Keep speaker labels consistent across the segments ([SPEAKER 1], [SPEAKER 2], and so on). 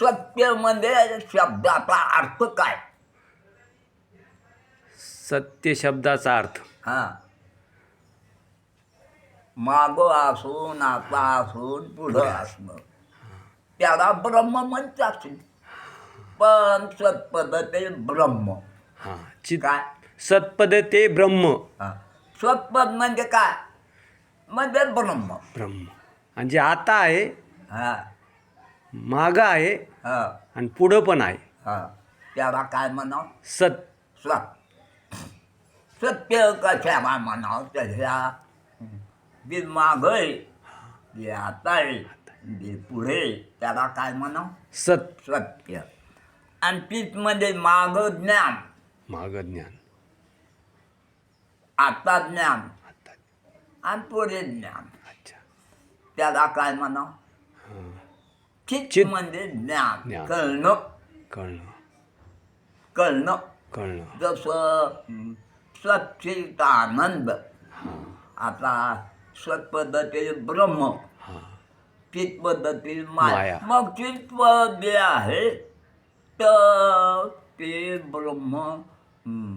[SPEAKER 1] सत्य म्हणजे शब्दाचा अर्थ काय?
[SPEAKER 2] सत्य शब्दाचा अर्थ.
[SPEAKER 1] हा. मागं असून आता असून पुढं असणं. त्याला ब्रह्म म्हणतात. पण सत्पद ते ब्रह्म.
[SPEAKER 2] हां चित
[SPEAKER 1] काय?
[SPEAKER 2] सत्पद ते ब्रह्म.
[SPEAKER 1] हा. सत्पद म्हणजे काय? म्हणजे ब्रह्म.
[SPEAKER 2] ब्रह्म. आणि जे आता आहे
[SPEAKER 1] हा.
[SPEAKER 2] मागं आहे
[SPEAKER 1] हा.
[SPEAKER 2] आणि पुढं पण आहे.
[SPEAKER 1] हा. त्याला काय म्हणावं?
[SPEAKER 2] सत.
[SPEAKER 1] सत. सत्य कशाला म्हणावं त्याच्या? जे माग आहे जे आता आहे जे पुढे त्याला काय म्हणावं?
[SPEAKER 2] सत.
[SPEAKER 1] सत्य. आणि म्हणजे माग ज्ञान.
[SPEAKER 2] मागं ज्ञान.
[SPEAKER 1] आता ज्ञान.
[SPEAKER 2] आता.
[SPEAKER 1] आणि पुढे ज्ञान.
[SPEAKER 2] अच्छा.
[SPEAKER 1] त्याला काय म्हणावं?
[SPEAKER 2] हां.
[SPEAKER 1] चित
[SPEAKER 2] चित
[SPEAKER 1] म्हणजे ज्ञान?
[SPEAKER 2] ज्ञान.
[SPEAKER 1] कळणं.
[SPEAKER 2] कळणं.
[SPEAKER 1] कळणं.
[SPEAKER 2] कळणं.
[SPEAKER 1] जसं सच्चित आनंद. आता सत्पद्धती ब्रह्म.
[SPEAKER 2] हां.
[SPEAKER 1] चित पद्धती
[SPEAKER 2] माया.
[SPEAKER 1] माया. मग चित जे आहे तर ते ब्रह्म हं,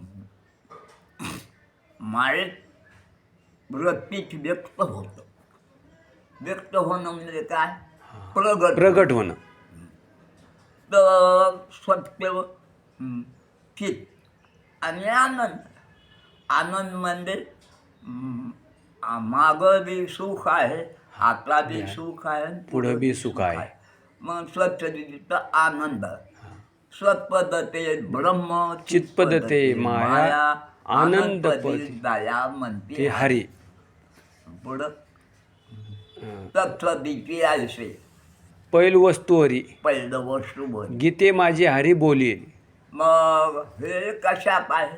[SPEAKER 1] मायेत व्यक्त होतं. व्यक्त होणं म्हणजे काय? प्रगट.
[SPEAKER 2] प्रगट होणं.
[SPEAKER 1] सत्य चित आणि आनंद. आनंद म्हणजे मागं बी सुख आहे आता बी सुख आहे
[SPEAKER 2] पुढं बी सुख आहे.
[SPEAKER 1] मग स्वच्छतेचा आनंद. सत्पदते ब्रह्म
[SPEAKER 2] चित्पदते माया, आनंद
[SPEAKER 1] दया म्हणते.
[SPEAKER 2] हरी.
[SPEAKER 1] पुढं.
[SPEAKER 2] हां.
[SPEAKER 1] तत्सदिती आयसे
[SPEAKER 2] पैल वस्तूवरी
[SPEAKER 1] पहिलं वस्तू बोल
[SPEAKER 2] गीते माझी हरी बोलील
[SPEAKER 1] मग हे कशात आहे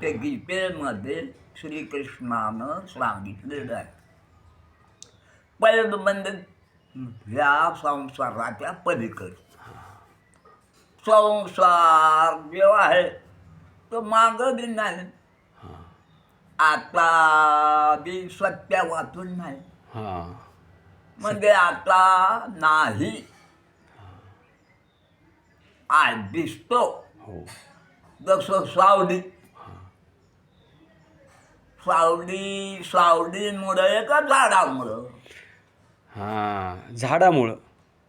[SPEAKER 1] ते गीतेमध्ये श्रीकृष्णानं सांगितलेलं आहे. पहिलं म्हणजे ह्या संसाराच्या पलीकडे. संसार जो आहे तो मागं बी नाही आता बी सत्य वाचून नाही.
[SPEAKER 2] हां.
[SPEAKER 1] म्हणजे आता नाही. आज दिसतो.
[SPEAKER 2] हो.
[SPEAKER 1] जसं सावली. सावली सावलीमुळे का झाडामुळं.
[SPEAKER 2] हां झाडामुळं.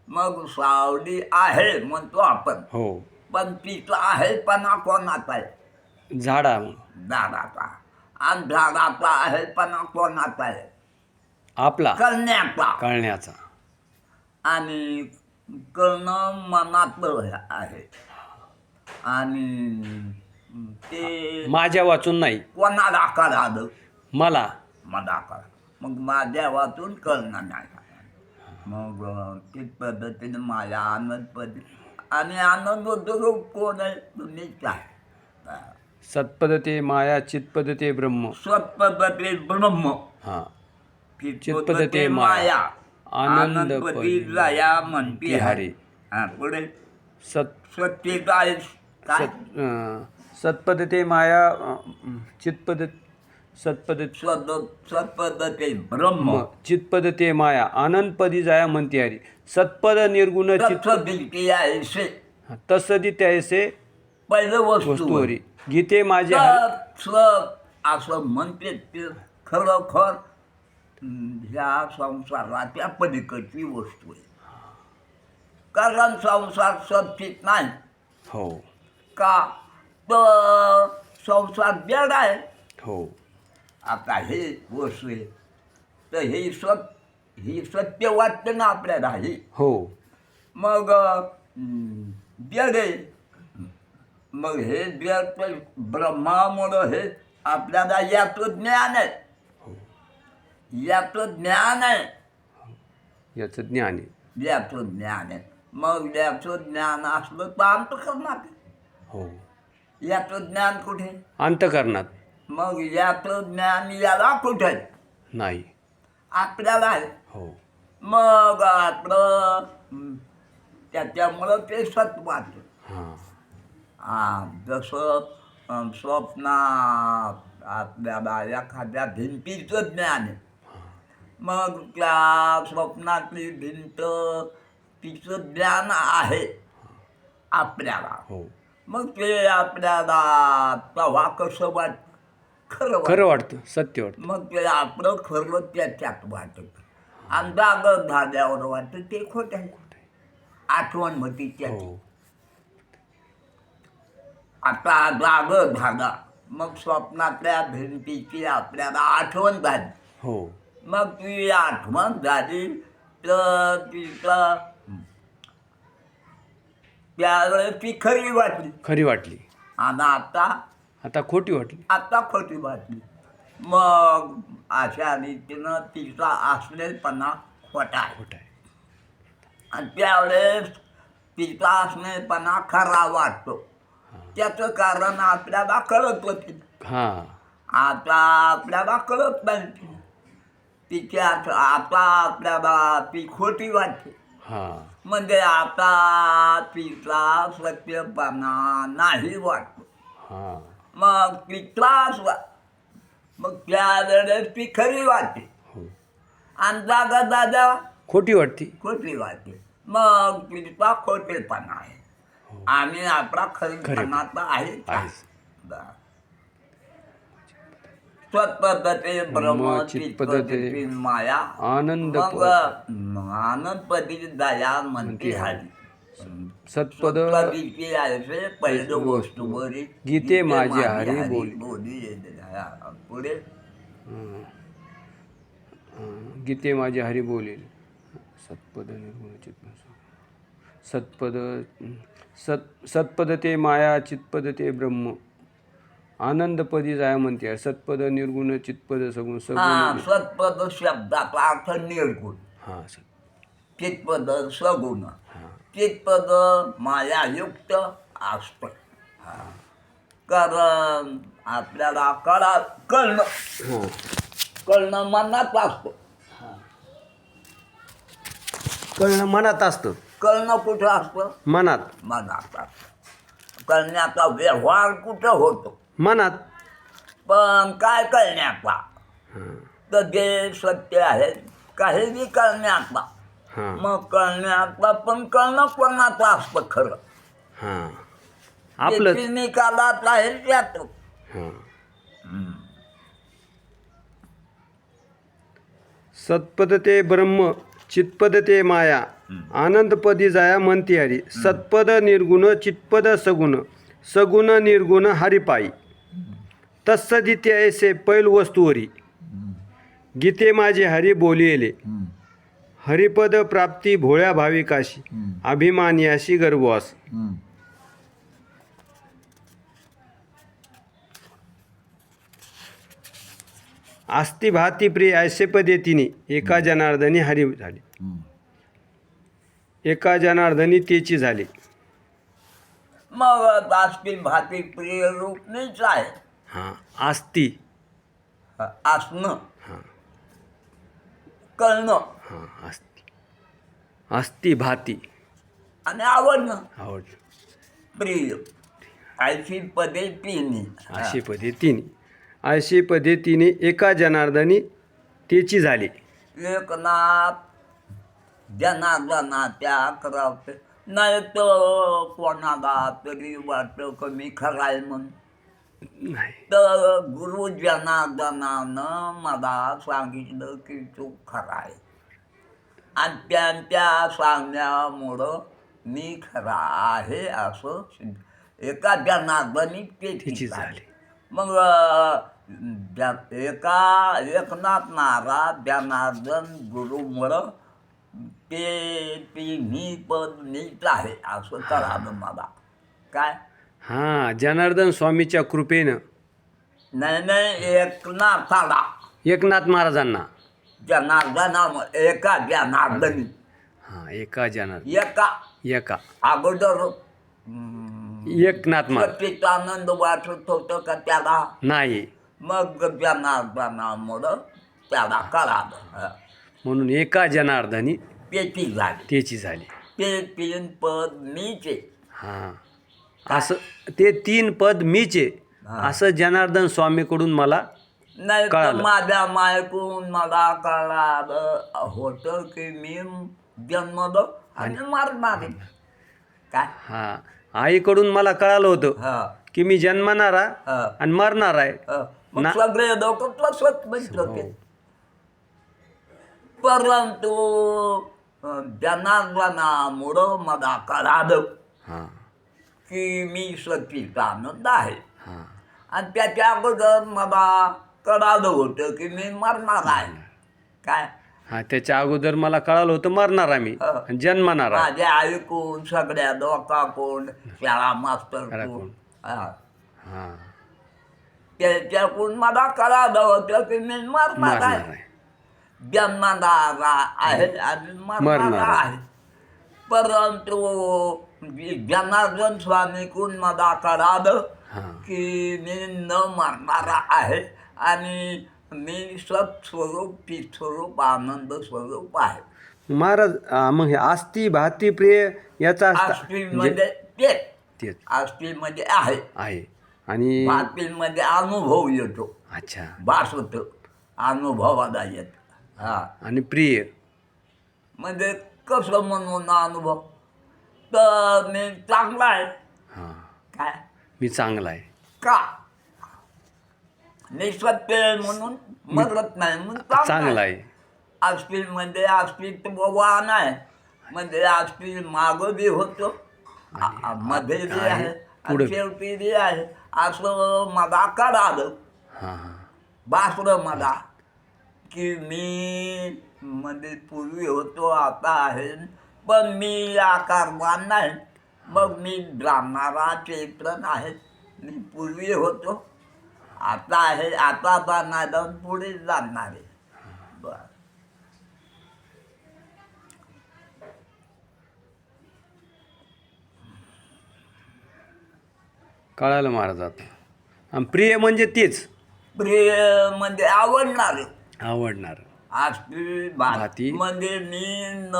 [SPEAKER 1] मग सावली आहे म्हणतो आपण.
[SPEAKER 2] हो.
[SPEAKER 1] पण तिचा आहेपणा कोणाचा आहे?
[SPEAKER 2] झाडामुळं.
[SPEAKER 1] झाडाचा. आणि झाडाचा आहेपणा कोणाचा आहे?
[SPEAKER 2] आपला.
[SPEAKER 1] कळण्याचा.
[SPEAKER 2] कळण्याचा.
[SPEAKER 1] आणि कळणं मनातलं आहे. आणि ते
[SPEAKER 2] माझ्या वाचून नाही.
[SPEAKER 1] कोणाला कळालं?
[SPEAKER 2] मला.
[SPEAKER 1] मला कळ मग माझ्या वाचून कळणं नाही. मग तीच पद्धतीने माझ्या आनंद पद्धती आणि आनंद रूप कोण आहे? तुम्हीच आहे.
[SPEAKER 2] सत्पदते माया चित्पदते ब्रह्म.
[SPEAKER 1] स्वतपद्धती ब्रह्म.
[SPEAKER 2] हां.
[SPEAKER 1] चित्पद्धती माया.
[SPEAKER 2] आनंद
[SPEAKER 1] आनंदपती
[SPEAKER 2] पदी
[SPEAKER 1] जया म्हणती
[SPEAKER 2] हरी.
[SPEAKER 1] हा पुढे.
[SPEAKER 2] सत
[SPEAKER 1] सत्य काय? काय?
[SPEAKER 2] सत अं, सत्पदते माया अं, चित्पद सत्पदते
[SPEAKER 1] स्वद ब्रह्म.
[SPEAKER 2] चित्पदते माया. आनंदपदी जाया म्हणते हरी सत्पद निर्गुण
[SPEAKER 1] से
[SPEAKER 2] तसदी त्यासे
[SPEAKER 1] पहिलं वस्तू.
[SPEAKER 2] वस्तूवरी. गीते माझे हरी
[SPEAKER 1] असं म्हणते ते खरोखर. ह्या संसाराच्या पलीकडची वस्तू आहे. कारण संसार सचित नाही.
[SPEAKER 2] हो.
[SPEAKER 1] का? तर संसार जड आहे.
[SPEAKER 2] हो.
[SPEAKER 1] आता हे वस्तू आहे. तर हे सत ही सत्य वाटतं ना आपल्याला हे?
[SPEAKER 2] हो.
[SPEAKER 1] मग जड आहे. मग हे जड ब्रह्मामुळं हे आपल्याला याचं ज्ञान आहे. याचं ज्ञान आहे.
[SPEAKER 2] याचं ज्ञान आहे.
[SPEAKER 1] याचं ज्ञान आहे. मग याचं ज्ञान असलं तर करणार.
[SPEAKER 2] हो.
[SPEAKER 1] याचं ज्ञान कुठे?
[SPEAKER 2] अंतकरणात
[SPEAKER 1] मग याचं ज्ञान याला कुठे?
[SPEAKER 2] नाही.
[SPEAKER 1] आपल्याला आहे.
[SPEAKER 2] हो.
[SPEAKER 1] मग आपलं त्याच्यामुळं ते सत्वाचं
[SPEAKER 2] हां.
[SPEAKER 1] हा जसं अं, स्वप्नात आपल्याला एखाद्या भिंतीचं ज्ञान आहे. मग त्या स्वप्नातली भिंत तिचं ज्ञान आहे आपल्याला.
[SPEAKER 2] हो.
[SPEAKER 1] मग ते आपल्याला तेव्हा कसं वाट खरं वाट
[SPEAKER 2] खरं वाटतं सत्य वाटतं.
[SPEAKER 1] मग ते आपलं खरं त्याच्यात वाटत. आणि जागं झाल्यावर वाटत ते खोटं. आठवण होती त्याची.
[SPEAKER 2] हो.
[SPEAKER 1] आता जागं झाला. मग स्वप्नातल्या भिंतीची आपल्याला आठवण झाली.
[SPEAKER 2] हो.
[SPEAKER 1] मग ती आठवण झाली तर तिचं त्यावेळेस ती खरी वाटली.
[SPEAKER 2] खरी वाटली.
[SPEAKER 1] आणि आता
[SPEAKER 2] आता खोटी वाटली.
[SPEAKER 1] आता खोटी वाटली. मग अशा रीतीनं तिचा असलेपणा खोटा आहे
[SPEAKER 2] खोट आहे
[SPEAKER 1] आणि त्यावेळेस तिचा असलेपणा खरा वाटतो. त्याचं कारण आपल्याला कळत होती.
[SPEAKER 2] हां.
[SPEAKER 1] आता आपल्याला कळत नाही. तिची आत- आता आपल्याला ती खोटी वाटते.
[SPEAKER 2] हां.
[SPEAKER 1] म्हणजे आता तिचा सत्यपणा नाही वाटतो.
[SPEAKER 2] हां.
[SPEAKER 1] मग ती त्रास वा मग त्यावेळेस ती खरी वाटते.
[SPEAKER 2] हो.
[SPEAKER 1] आणि जागा दादा
[SPEAKER 2] खोटी वाटते.
[SPEAKER 1] खोटी वाटते. मग तिचा खोटेपणा आहे. आणि आपला खरीपणाचा आहे का?
[SPEAKER 2] आहेच.
[SPEAKER 1] बरं. स्वतःते ब्रह्म
[SPEAKER 2] ब्रह्म, चित्पदते,
[SPEAKER 1] चित्पदते माया।
[SPEAKER 2] आनंद
[SPEAKER 1] मग
[SPEAKER 2] पद.
[SPEAKER 1] आनंदपदी दया म्हणते हरी
[SPEAKER 2] सत्पद
[SPEAKER 1] पहिलं वस्तू बरी
[SPEAKER 2] गीते माझी हरी बोली.
[SPEAKER 1] बोली पुढे।
[SPEAKER 2] हं. हं. गीते माझे हरी बोलेल. सत्पद निर्गुण चित्त सत्पद सत सत्पद ते माया चित्पद ते ब्रह्म. आनंदपदी जाय म्हणते. सत्पद निर्गुण चित्पद सगुण सगुण.
[SPEAKER 1] सत्पद शब्दाचा अर्थ निर्गुण.
[SPEAKER 2] हां
[SPEAKER 1] चितपद सगुण. चितपद मायायुक्त असतं कारण आपल्याला कळा कळणं.
[SPEAKER 2] हां.
[SPEAKER 1] कळणं मनात असतं
[SPEAKER 2] कळणं मनात असतं.
[SPEAKER 1] कळणं कुठं असतं?
[SPEAKER 2] मनात.
[SPEAKER 1] मनात असतं. कळण्याचा व्यवहार कुठं होतो?
[SPEAKER 2] मनात?
[SPEAKER 1] पण काय कळण्याचा
[SPEAKER 2] हां.
[SPEAKER 1] तर जे सत्य आहे काही बी
[SPEAKER 2] हां.
[SPEAKER 1] मग कळण्याचा पण कळणं कोणाचं असतं खरं?
[SPEAKER 2] हां. आपलं
[SPEAKER 1] निकालात आहे त्यात
[SPEAKER 2] हां. सत्पद ते ब्रह्म चित्पद ते माया आनंदपदी जाया म्हणती हरी. सत्पद निर्गुण चित्पद सगुण. सगुण निर्गुण हरिपायी तत्सदिती ऐसे पैल वस्तूवरी गीते माझे हरी बोलिले. हरिपद प्राप्ती भोळ्या भाविकाशी. अभिमान याशी गर्ववास आस्ती भाती प्रिय ऐसे पदे तिने. एका जनार्दनी हरी झाली. एका जनार्दनी तेची झाली.
[SPEAKER 1] मग दासकी भाती प्रिय रूप आहे.
[SPEAKER 2] हां आस्ती.
[SPEAKER 1] असणं
[SPEAKER 2] हां.
[SPEAKER 1] कळणं.
[SPEAKER 2] हां आस्ती. आस्ती भाती.
[SPEAKER 1] आणि आवडणं.
[SPEAKER 2] आवड
[SPEAKER 1] प्रिय. ऐशी पदे तिन्ही.
[SPEAKER 2] अशी पदे तिने अशी पदे तिने एका जनार्दनी तेची झाली.
[SPEAKER 1] एकनाथ जनार्दना त्या करावते नाही तर कोणाला तरी वाटतं कमी खराय म्हणून.
[SPEAKER 2] नाही.
[SPEAKER 1] तर गुरु जनार्दनानं मला सांगितलं की तू खरा आहे आणि त्यांच्या सांगण्यामुळं मी खरा आहे असं एका जनार्दनी ते
[SPEAKER 2] तेची झाली.
[SPEAKER 1] मग एका एकनाथ महाराज जनार्दन गुरुमुळं ते तिन्ही पद नीट आहे असं कळालं मला. काय?
[SPEAKER 2] हां जनार्दन स्वामीच्या कृपेनं.
[SPEAKER 1] नाही नाही एकनाथाला
[SPEAKER 2] एकनाथ महाराजांना.
[SPEAKER 1] जनार्दना एका जनार्दनी.
[SPEAKER 2] हां एका जनार्दन.
[SPEAKER 1] एका.
[SPEAKER 2] एका.
[SPEAKER 1] अगोदर
[SPEAKER 2] एकनाथ महाराज.
[SPEAKER 1] सच्चिदानंद वाटत होतं का त्याला?
[SPEAKER 2] नाही.
[SPEAKER 1] मग जनार्दनामुळं त्याला कळालं.
[SPEAKER 2] म्हणून एका जनार्दनी
[SPEAKER 1] पेटी झाली.
[SPEAKER 2] तेची झाली.
[SPEAKER 1] तीन पद मीचे.
[SPEAKER 2] हां. असं ते तीन पद मीचे.
[SPEAKER 1] हा.
[SPEAKER 2] असं जनार्दन स्वामीकडून मला
[SPEAKER 1] नाही तर
[SPEAKER 2] कळालं.
[SPEAKER 1] माझ्या मायकून मला कळालं होतं की मी जन्मलो आणि मरणार आहे. काय?
[SPEAKER 2] हा. आईकडून मला कळालं होतं
[SPEAKER 1] हा.
[SPEAKER 2] की मी जन्मणारा
[SPEAKER 1] हा.
[SPEAKER 2] आणि मरणार आहे.
[SPEAKER 1] हा. मग सगळे लोक तसंच म्हणत होते. परंतु जनार्दनामुळं मला कळालं.
[SPEAKER 2] हां.
[SPEAKER 1] की मी सतीचा आनंद आहे.
[SPEAKER 2] हां.
[SPEAKER 1] आणि त्याच्या अगोदर मला कळालं होतं की मी मरणार आहे. काय?
[SPEAKER 2] हां त्याच्या अगोदर मला कळालं होतं मरणार आहे मी
[SPEAKER 1] हा.
[SPEAKER 2] जन्मणार आहे
[SPEAKER 1] माझ्या ऐकून सगळ्या लोकांकडून शाळा मास्तर.
[SPEAKER 2] हां.
[SPEAKER 1] त्याच्याकडून मला कळालं होतं की मी मरणार आहे. जन्मणारा आहे आणि
[SPEAKER 2] मरणार. आहे.
[SPEAKER 1] परंतु जनार्दन स्वामीकडून मला
[SPEAKER 2] हां.
[SPEAKER 1] की मी न मरणारा आहे आणि मी सत्स्वरूप चित्स्वरूप आनंद स्वरूप आहे.
[SPEAKER 2] महाराज मग हे आस्ती भाती प्रिय याचा
[SPEAKER 1] आस्तीमध्ये ते
[SPEAKER 2] तेच
[SPEAKER 1] आस्तीमध्ये आहे.
[SPEAKER 2] आहे. आणि
[SPEAKER 1] भातीमध्ये अनुभव येतो.
[SPEAKER 2] अच्छा.
[SPEAKER 1] भास होतो. अनुभवाला येत. हा.
[SPEAKER 2] आणि प्रिय?
[SPEAKER 1] म्हणजे कसं म्हणून अनुभव? तर मी चांगला आहे
[SPEAKER 2] हां.
[SPEAKER 1] काय?
[SPEAKER 2] मी चांगला आहे
[SPEAKER 1] का निसत्य म्हणून मरत नाही म्हणून
[SPEAKER 2] चांगला आहे
[SPEAKER 1] अस्थिमध्ये अस्तित्ववान आहे म्हणजे अस्थित मागं बी होतो. आ- आ- मध्ये बी
[SPEAKER 2] आहे,
[SPEAKER 1] आणि. शेवटी बी आहे. असं मला कळालं
[SPEAKER 2] हां हां.
[SPEAKER 1] भासलं मला की मी म्हणजे पूर्वी होतो आता आहे. पण मी आकारवान नाही. मग मी जाणारा चेतन आहे मी पूर्वी होतो. आता आहे आता जाणार आणि पुढे जाणार आहे. बरं.
[SPEAKER 2] कळालं महाराज आता आणि प्रिय म्हणजे तेच.
[SPEAKER 1] प्रिय म्हणजे आवडणारे.
[SPEAKER 2] आवडणार.
[SPEAKER 1] आस्ती
[SPEAKER 2] भाती.
[SPEAKER 1] म्हणजे मी न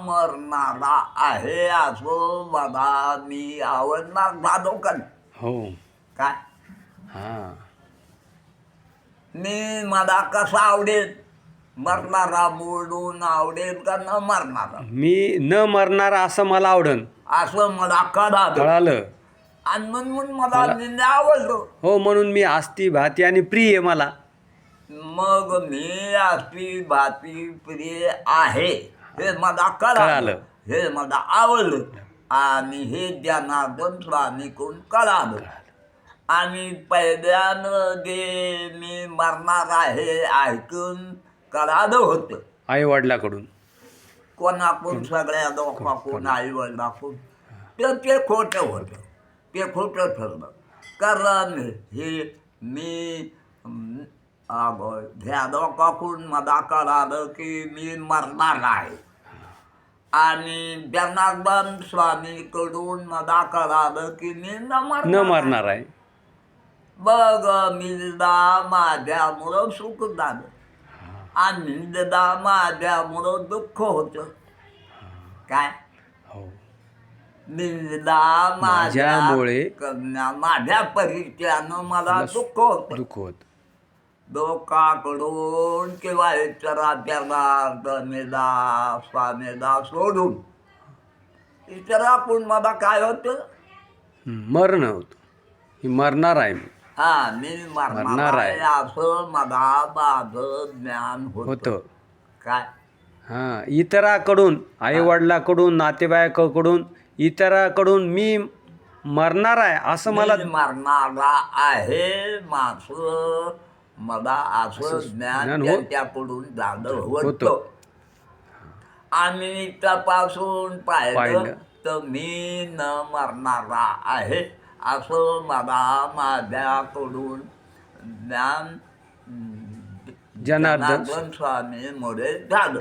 [SPEAKER 1] मरणारा आहे असं मला मी आवडणार नाही?
[SPEAKER 2] हो.
[SPEAKER 1] काय?
[SPEAKER 2] हां.
[SPEAKER 1] मी मला कसा आवडेल? मरणारा बोलून आवडेल का न मरणारा?
[SPEAKER 2] मी न मरणारा असं मला आवडन.
[SPEAKER 1] असं मला कळालं.
[SPEAKER 2] कळालं.
[SPEAKER 1] आणि म्हणून मला आवडलो.
[SPEAKER 2] हो म्हणून मी आस्ती भाती आणि प्रिय मला.
[SPEAKER 1] मग मी आस्ती भाती प्रिय आहे. हे मला
[SPEAKER 2] कळालं.
[SPEAKER 1] हे मला आवडलं. आणि हे जनार्दन स्वामीकडून कळालं. आणि पहिल्यानं जे मी मरणार आहे ऐकून कळालं होतं.
[SPEAKER 2] आई वडिलाकडून
[SPEAKER 1] कोणाकडून सगळ्या लोकांकडून आई वडिलाकडून तर ते खोटं होतं. ते खोटं ठरलं. कारण हे मी लोकांकडून मला कळालं की मी मरणार आहे. आणि जनार्दन स्वामीकडून मला कळालं की मी न
[SPEAKER 2] न
[SPEAKER 1] मरणार आहे. बघ मिलदा माझ्यामुळं सुख झालं. आणि मिलदा माझ्यामुळं दुःख होतं. काय?
[SPEAKER 2] हो.
[SPEAKER 1] निंदा
[SPEAKER 2] माझ्यामुळे
[SPEAKER 1] माझ्या माझ्या परिचयानं मला दुःख होतं.
[SPEAKER 2] दुःख होत.
[SPEAKER 1] लोकांकडून किंवा इतराच्या स्वामीदा सोडून इतराकडून मला काय होतं?
[SPEAKER 2] मरण होत. ही मरणार आहे मी.
[SPEAKER 1] हा मी
[SPEAKER 2] मरणार आहे.
[SPEAKER 1] असं मला माझं ज्ञान होतं. काय?
[SPEAKER 2] हां इतराकडून आईवडिलाकडून नातेवाईकाकडून इतराकडून मी मरणार आहे असं मला
[SPEAKER 1] मी मरणारा आहे माझं मला असं ज्ञान त्यांच्याकडून झालं
[SPEAKER 2] होतं.
[SPEAKER 1] आणि तपासून पाहिलं. तर मी न मरणारा आहे असं मला माझ्याकडून ज्ञान
[SPEAKER 2] जनार्दन
[SPEAKER 1] जनार्दन स्वामीमुळे झालं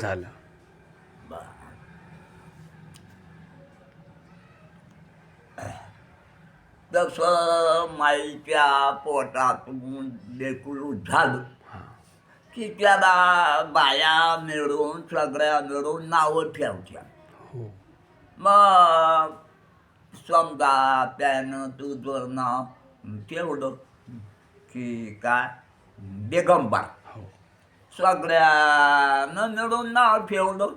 [SPEAKER 1] जसं माईच्या पोटातून लेकरू झालं की त्याला बाया मिळून सगळ्या मिळून नावं ठेवत्या.
[SPEAKER 2] हो.
[SPEAKER 1] मग समजा त्यानं तुझं नाव ठेवलं की काय? दिगंबर.
[SPEAKER 2] हो.
[SPEAKER 1] सगळ्यानं मिळून नाव ठेवलं.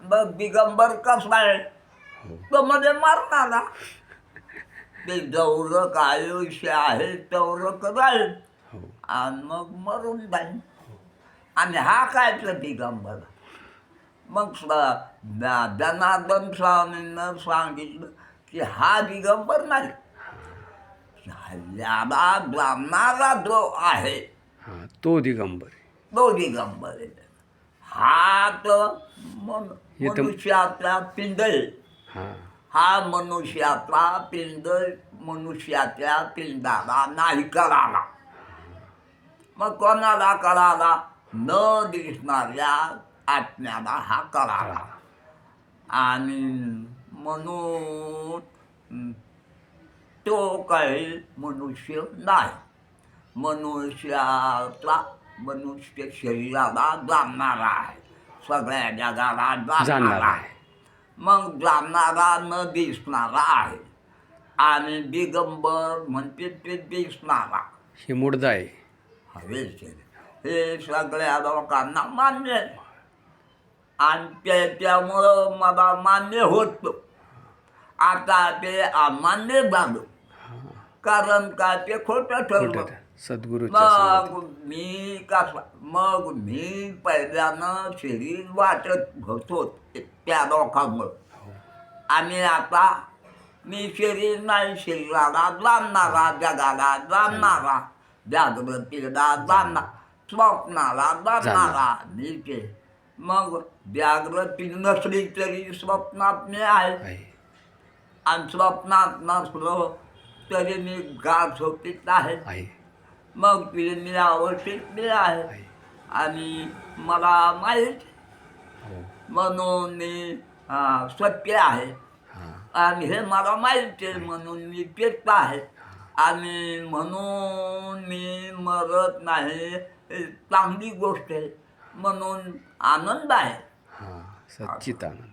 [SPEAKER 1] मग दिगंबर कसा आहे? तो मध्ये मरणारा ते जेवढं आयुष्य आहे तेवढं कराल
[SPEAKER 2] हो.
[SPEAKER 1] आणि मग मरून जाईल आणि हा काय दिगंबर मग जनार्दन स्वामींना सांगितलं की हा दिगंबर नाही. याला जमणारा जो आहे
[SPEAKER 2] तो दिगंबर.
[SPEAKER 1] तो दिगंबर आहे. हा तर मन
[SPEAKER 2] तर-
[SPEAKER 1] मनुष्याचा पिंड आहे
[SPEAKER 2] हां
[SPEAKER 1] मनुष्याचा पिंड मनुष्याच्या पिंडाला नाही कळाला. मग कोणाला कळाला? न दिसणाऱ्या आत्म्याला हा कळाला. आणि म्हणून तो काही मनुष्य नाही. मनुष्याचा मनुष्य शरीराला जाणणारा आहे. सगळ्या जगाला
[SPEAKER 2] जाणणारा आहे.
[SPEAKER 1] मग जाणणारा न दिसणारा आहे. आणि दिगंबर म्हणते ते दिसणारा.
[SPEAKER 2] हे मुडदा आहे.
[SPEAKER 1] हवेचे हे सगळ्या लोकांना मान्य आहे. आणि त्याच्यामुळं मला मान्य होतं. आता ते अमान्य झालं. कारण का ते खोटं ठरलं.
[SPEAKER 2] संगतीत.
[SPEAKER 1] मग मी कसा मग मी पहिल्यानं शरीर वाटत होतो त्या लोकांमुळं आणि आता मी शरीर नाही शरीराला जाणणारा जगाला जाणणारा जागृतीला जाणणार स्वप्नाला जाणणारा मी ते मग जागृती नसली तरी स्वप्नात मी आहे. आणि स्वप्नात नसलो तरी मी गाठ आहे.
[SPEAKER 2] आहे.
[SPEAKER 1] मग ती मी अवस्थित मी आहे आणि मला माहीत
[SPEAKER 2] हो.
[SPEAKER 1] म्हणून मी सत्य आहे. आणि हे मला माहीत आहे म्हणून मी पेट आहे. आणि म्हणून मी मरत नाही. हे चांगली गोष्ट आहे. म्हणून आनंद आहे.
[SPEAKER 2] हां सच्चित आनंद